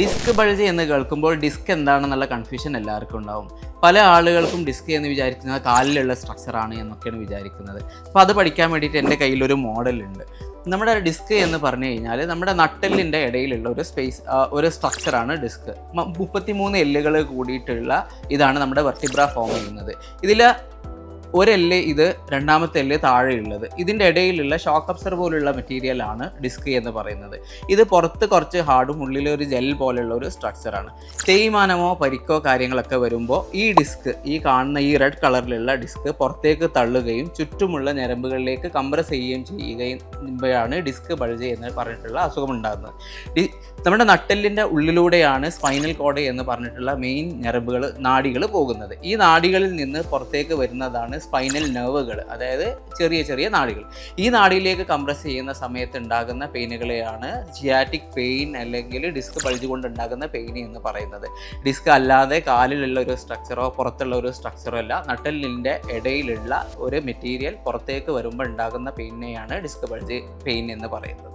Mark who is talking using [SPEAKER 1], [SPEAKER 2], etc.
[SPEAKER 1] Disc bulge എന്ന് കേൾക്കുമ്പോൾ disk എന്താണെന്നുള്ള കൺഫ്യൂഷൻ എല്ലാവർക്കും ഉണ്ടാവും. പല ആളുകൾക്കും ഡിസ്ക് എന്ന് വിചാരിക്കുന്നത് കാലിലുള്ള സ്ട്രക്ചറാണ് എന്നൊക്കെയാണ് വിചാരിക്കുന്നത്. അപ്പോൾ അത് പഠിക്കാൻ വേണ്ടിയിട്ട് എന്റെ കയ്യിലൊരു മോഡലുണ്ട് നമ്മുടെ ഡിസ്ക് എന്ന് പറഞ്ഞു കഴിഞ്ഞാൽ നമ്മുടെ നട്ടെല്ലിന്റെ ഇടയിലുള്ള ഒരു സ്പേസ് ഒരു സ്ട്രക്ചറാണ് ഡിസ്ക്. മുപ്പത്തിമൂന്ന് എല്ലുകൾ കൂടിയിട്ടുള്ള ഇതാണ് നമ്മുടെ വെർട്ടിബ്ര ഫോം ചെയ്യുന്നത്. ഇതിൽ ഒരെല്ല് ഇത് രണ്ടാമത്തെ എല്ല് താഴെയുള്ളത്. ഇതിന്റെ ഇടയിലുള്ള ഷോക്ക് അബ്സർ പോലുള്ള മെറ്റീരിയലാണ് ഡിസ്ക് എന്ന് പറയുന്നത്. ഇത് പുറത്ത് കുറച്ച് ഹാർഡും ഉള്ളിൽ ഒരു ജെൽ പോലെയുള്ള ഒരു സ്ട്രക്ചറാണ് തേയ്മാനമോ പരിക്കോ കാര്യങ്ങളൊക്കെ വരുമ്പോൾ ഈ ഡിസ്ക് ഈ കാണുന്ന ഈ റെഡ് കളറിലുള്ള ഡിസ്ക് പുറത്തേക്ക് തള്ളുകയും ചുറ്റുമുള്ള ഞരമ്പുകളിലേക്ക് കംപ്രസ് ചെയ്യുകയും ചെയ്യുകയാണ് ഡിസ്ക് ബൾജ് എന്ന് പറഞ്ഞിട്ടുള്ള അസുഖം ഉണ്ടാകുന്നത്. നമ്മുടെ നട്ടെല്ലിന്റെ ഉള്ളിലൂടെയാണ് സ്പൈനൽ കോഡ് എന്ന് പറഞ്ഞിട്ടുള്ള മെയിൻ ഞരമ്പുകൾ നാടികൾ പോകുന്നത്. ഈ നാടികളിൽ നിന്ന് പുറത്തേക്ക് വരുന്നതാണ് സ്പൈനൽ നെർവുകൾ അതായത് ചെറിയ ചെറിയ നാടികൾ. ഈ നാടിയിലേക്ക് കംപ്രസ് ചെയ്യുന്ന സമയത്ത് ഉണ്ടാകുന്ന പെയിനുകളെയാണ് ജിയാറ്റിക് പെയിൻ അല്ലെങ്കിൽ ഡിസ്ക് ബൾജ് കൊണ്ട് ഉണ്ടാകുന്ന പെയിൻ എന്ന് പറയുന്നത്. ഡിസ്ക് അല്ലാതെ കാലിലുള്ള ഒരു സ്ട്രക്ചറോ പുറത്തുള്ള ഒരു സ്ട്രക്ചറോ അല്ല നട്ടലിന്റെ ഇടയിലുള്ള ഒരു മെറ്റീരിയൽ പുറത്തേക്ക് വരുമ്പോൾ ഉണ്ടാകുന്ന പെയിനെയാണ് ഡിസ്ക് പഴിച്ച് പെയിൻ എന്ന് പറയുന്നത്.